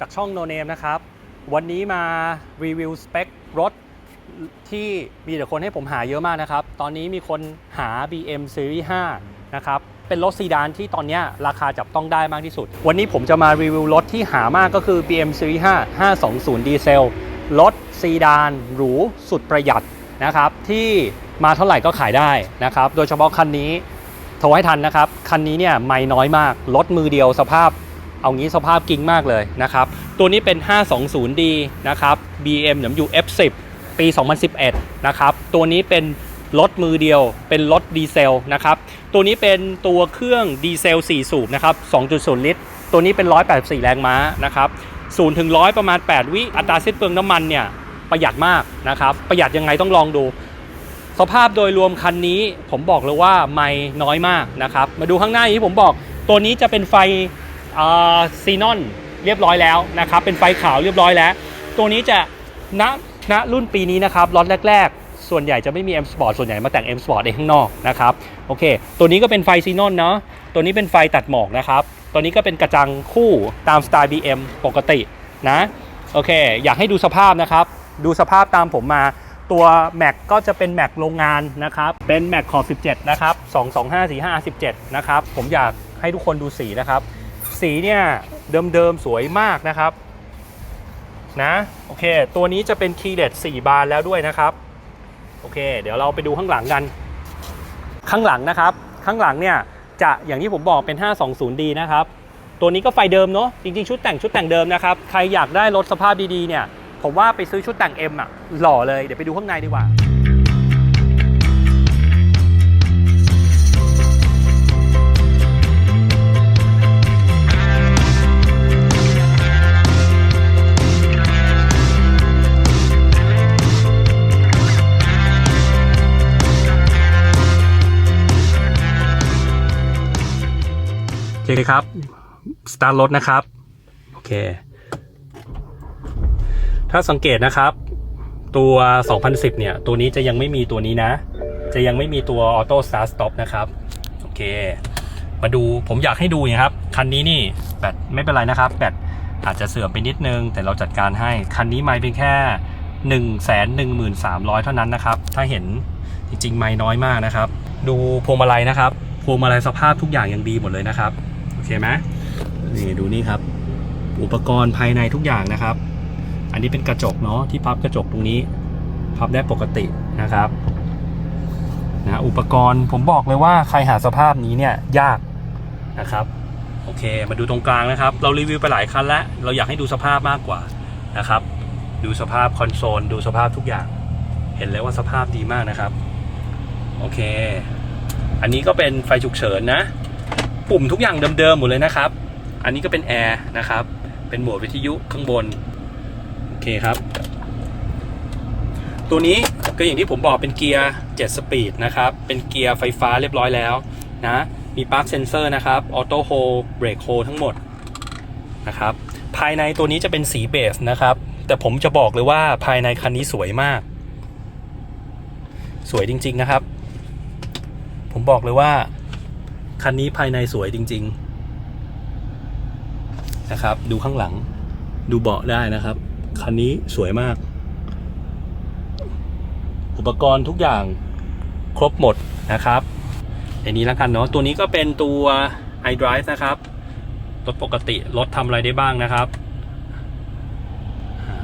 จากช่อง No Name นะครับ วันนี้มารีวิวสเปครถที่มีแต่คนให้ผมหาเยอะมากนะครับ ตอนนี้มีคนหา BM Series 5 นะครับ เป็นรถซีดานที่ตอนนี้ราคาจับต้องได้มากที่สุด วันนี้ผมจะมารีวิวรถที่หามากก็คือ BM Series 5 520 ดีเซล รถซีดานหรูสุดประหยัดนะครับ ที่มาเท่าไหร่ก็ขายได้นะครับ โดยเฉพาะคันนี้โทรให้ทันนะครับ คันนี้เนี่ยไม่น้อยมาก รถมือเดียวสภาพ เอางี้สภาพกิ้งมากเลยนะครับ ตัวนี้เป็น 520D นะครับ BMW F10 ปี 2011 นะครับ ตัวนี้เป็นรถมือเดียว เป็นรถดีเซลนะครับ ตัวนี้เป็นตัวเครื่องดีเซล 4 สูบนะครับ 2.0 ลิตร ตัวนี้เป็น 184 แรงม้านะครับ0ถึง100 ประมาณ 8 วิ อัตราสิ้นเปลืองน้ำมันเนี่ยประหยัดมากนะครับ ประหยัดยังไงต้องลองดู สภาพโดยรวมคันนี้ผมบอกเลยว่าไม่น้อยมากนะครับ มาดูข้างหน้าอย่างที่ผมบอกตัวนี้จะเป็นไฟ ซีนอนเรียบร้อยแล้วนะครับ เป็นไฟขาวเรียบร้อยแล้ว ตัวนี้จะณณรุ่นปีนี้นะครับล็อตแรก ๆ ส่วนใหญ่จะไม่มี M Sport ส่วนใหญ่มาแต่ง M Sport เองข้างนอกนะครับโอเค ตัวนี้ก็เป็นไฟซีนอนเนาะตัวนี้เป็นไฟตัดหมอกนะครับ ตัวนี้ก็เป็นกระจังคู่ตามสไตล์ BM ปกตินะโอเค อยากให้ดูสภาพนะครับ ดูสภาพตามผมมาตัวแม็กก็จะเป็นแม็กโรงงานนะครับ เป็นแม็กขอบ 17 นะครับ 225 45 17 นะครับ ผมอยากให้ทุกคนดูสีนะครับ สีเนี่ยเดิมๆสวยมากนะครับนะโอเค ตัวนี้จะเป็นคีเลส4บานแล้วด้วยนะครับ โอเค เดี๋ยวเราไปดูข้างหลังกัน ข้างหลังนะครับ ข้างหลังเนี่ยจะอย่างที่ผมบอกเป็น 520D นะครับ ตัวนี้ก็ไฟเดิมเนาะจริงๆ ชุดแต่งชุดแต่งเดิมนะครับ ใครอยากได้รถสภาพดีๆเนี่ย ผมว่าไปซื้อชุดแต่ง M อะหล่อเลยเดี๋ยวไปดูข้างในดีกว่า เคครับ สตาร์ทรถนะครับ โอเค ถ้าสังเกตนะครับ ตัว 2010 เนี่ย ตัวนี้จะยังไม่มีตัวนี้นะ จะยังไม่มีตัว Auto Start Stop นะครับ โอเค มาดูผมอยากให้ดูนะครับ คันนี้นี่แบตไม่เป็นไรนะครับ แบตอาจจะเสื่อมไปนิดนึง แต่เราจัดการให้ คันนี้ไม่เป็นแค่ 1 1 3 0 0 เท่านั้นนะครับ ถ้าเห็นจริงๆ ไม่น้อยมากนะครับ ดูพวงมาลัยนะครับพวงมาลัยสภาพทุกอย่างยังดีหมดเลยนะครับ โอเคไหมนี่ดูนี่ครับ อุปกรณ์ภายในทุกอย่างนะครับ อันนี้เป็นกระจกเนาะที่พับกระจกตรงนี้ พับได้ปกตินะครับนะอุปกรณ์ผมบอกเลยว่าใครหาสภาพนี้เนี่ยยากนะครับ โอเค มาดูตรงกลางนะครับ เรารีวิวไปหลายคันแล้ว เราอยากให้ดูสภาพมากกว่านะครับ ดูสภาพคอนโซล ดูสภาพทุกอย่าง เห็นเลยว่าสภาพดีมากนะครับ โอเค อันนี้ก็เป็นไฟฉุกเฉินนะ ปุ่มทุกอย่างเดิมๆหมดเลยนะครับ อันนี้ก็เป็นแอร์นะครับ เป็นโหมดวิทยุข้างบน โอเคครับ ตัวนี้ก็อย่างที่ผมบอกเป็นเกียร์ 7 สปีดนะครับ เป็นเกียร์ไฟฟ้าเรียบร้อยแล้วนะ มีปลั๊กเซนเซอร์นะครับ ออโต้โฮเบรกโฮทั้งหมดนะครับ ภายในตัวนี้จะเป็นสีเบสนะครับ แต่ผมจะบอกเลยว่าภายในคันนี้สวยมาก สวยจริง ๆนะครับ ผมบอกเลยว่า คันนี้ภายในสวยจริง ๆ นะครับ ดูข้างหลัง ดูเบาะได้นะครับ คันนี้สวยมาก อุปกรณ์ทุกอย่างครบหมดนะครับอย่างนี้แล้วกันเนาะ ตัวนี้ก็เป็นตัว iDrive นะครับ รถปกติ รถทำอะไรได้บ้างนะครับ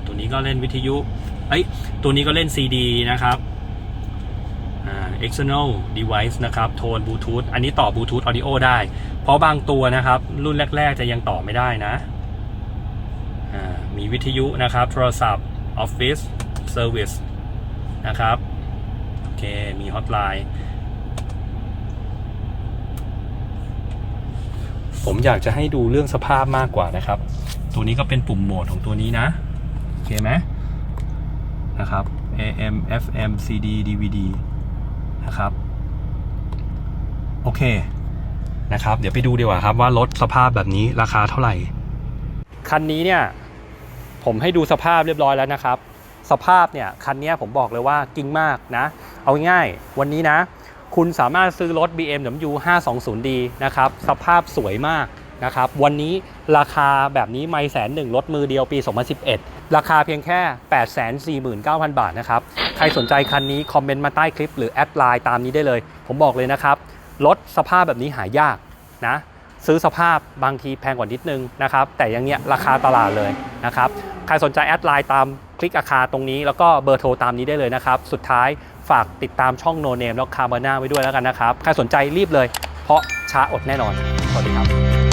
ตัวนี้ก็เล่นวิทยุ เอ้ย ตัวนี้ก็เล่น CD นะครับ external device นะครับ โทนบลูทูธ อันนี้ต่อบลูทูธ audio ได้ เพราะบางตัวนะครับ รุ่นแรก ๆ จะยังต่อไม่ได้นะมีวิทยุนะครับ โทรศัพท์ Office Service นะครับ โอเค มีฮอตไลน์ ผมอยากจะให้ดูเรื่องสภาพมากกว่านะครับ ตัวนี้ก็เป็นปุ่มโหมดของตัวนี้นะ โอเคไหมนะครับ AM FM CD DVD นะครับ โอเคนะครับ เดี๋ยวไปดูดีกว่าครับว่ารถสภาพแบบนี้ราคาเท่าไหร่ คันนี้เนี่ย ผมให้ดูสภาพเรียบร้อยแล้วนะครับ สภาพเนี่ยคันนี้ผมบอกเลยว่ากิ้งมากนะ เอาง่ายวันนี้นะ คุณสามารถซื้อรถ BMW 520D นะครับ สภาพสวยมาก นะครับวันนี้ราคาแบบนี้ไม่แสนหนึ่งรถมือเดียวปี 2011 ราคาเพียงแค่ 849,000 บาทนะครับ ใครสนใจคันนี้ คอมเมนต์มาใต้คลิปหรือแอดไลน์ตามนี้ได้เลย ผมบอกเลยนะครับ รถสภาพแบบนี้หายากนะ ซื้อสภาพบางทีแพงกว่านิดนึงนะครับ แต่อยังเนี้ยราคาตลาดเลยนะครับ ใครสนใจแอดไลน์ตามคลิกอาคาตรงนี้ แล้วก็เบอร์โทรตามนี้ได้เลยนะครับ สุดท้ายฝากติดตามช่องโนเนมแล้วคาร์บาน่าไว้ด้วยแล้วกันนะครับ ใครสนใจรีบเลย เพราะช้าอดแน่นอน สวัสดีครับ